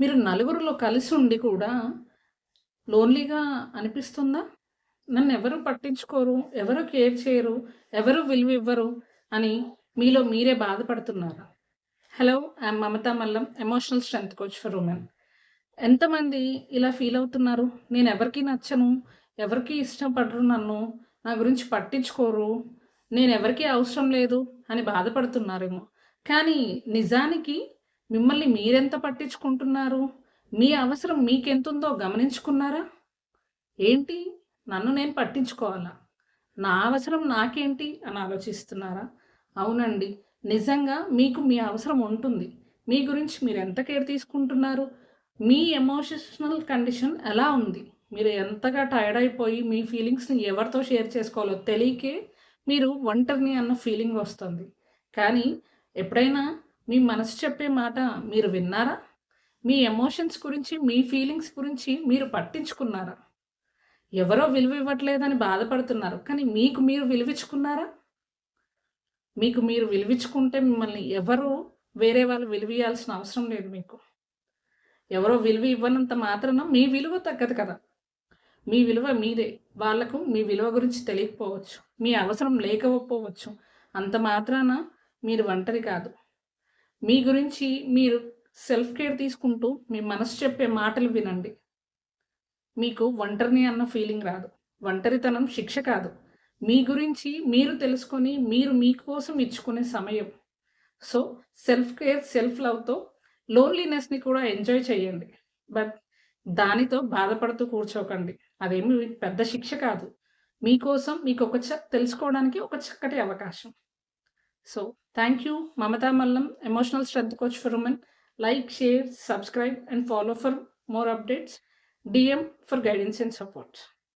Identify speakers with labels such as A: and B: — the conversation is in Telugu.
A: మీరు నలుగురిలో కలిసి ఉండి కూడా లోన్లీగా అనిపిస్తుందా? నన్ను ఎవరు పట్టించుకోరు ఎవరు కేర్ చేయరు ఎవరు విలువ ఇవ్వరు అని మీలో మీరే బాధపడుతున్నారు? Hello I'm Mamata Mallam emotional strength coach for women. ఎంతమంది ఇలా ఫీల్ అవుతున్నారు? నేను ఎవరికి నచ్చను ఎవరికి ఇష్టపడరు నన్ను నా గురించి పట్టించుకోరు నేను ఎవరికీ అవసరం లేదు అని బాధపడుతున్నారేమో. కానీ నిజానికి మిమ్మల్ని మీరెంత పట్టించుకుంటున్నారు? మీ అవసరం మీకెంతుందో గమనించుకున్నారా? ఏంటి? నన్ను నేను పట్టించుకోవాలా? నా అవసరం నాకేంటి అని ఆలోచిస్తున్నారా? అవునండి. నిజంగా మీకు మీ అవసరం ఉంటుంది. మీ గురించి మీరు ఎంత కేర్ తీసుకుంటున్నారు? మీ ఎమోషనల్ కండిషన్ ఎలా ఉంది? మీరు ఎంతగా టైర్డ్ అయిపోయి మీ ఫీలింగ్స్ని ఎవరితో షేర్ చేసుకోవాలో తెలియకే మీరు ఒంటరిని అన్న ఫీలింగ్ వస్తుంది. కానీ ఎప్పుడైనా మీ మనసు చెప్పే మాట మీరు విన్నారా? మీ ఎమోషన్స్ గురించి మీ ఫీలింగ్స్ గురించి మీరు పట్టించుకున్నారా? ఎవరో విలువ ఇవ్వట్లేదని బాధపడుతున్నారు కానీ మీకు మీరు విలువించుకున్నారా మీకు మీరు విలువించుకుంటే మిమ్మల్ని ఎవరు వేరే వాళ్ళు విలువియాల్సిన అవసరం లేదు మీకు. ఎవరో విలువ ఇవ్వనంత మాత్రాన మీ విలువ తగ్గదు కదా. మీ విలువ మీదే. వాళ్ళకు మీ విలువ గురించి తెలియకపోవచ్చు. మీ అవసరం లేకపోవచ్చు. అంత మాత్రాన మీరు ఒంటరి కాదు. మీ గురించి మీరు సెల్ఫ్ కేర్ తీసుకుంటూ మీ మనసు చెప్పే మాటలు వినండి. మీకు ఒంటరిని అన్న ఫీలింగ్ రాదు. ఒంటరితనం శిక్ష కాదు. మీ గురించి మీరు తెలుసుకొని మీరు మీకోసం ఇచ్చుకునే సమయం. సో సెల్ఫ్ కేర్ సెల్ఫ్ లవ్తో లోన్లీనెస్ని కూడా ఎంజాయ్ చేయండి. బట్ దానితో బాధపడుతూ కూర్చోకండి. అదేమి పెద్ద శిక్ష కాదు. మీకోసం మీకు ఒక తెలుసుకోవడానికి ఒక చక్కటి అవకాశం. So thank you Mamata Mallam, Emotional Strength Coach for Women. Like, share, subscribe and follow for more updates. DM for guidance and support.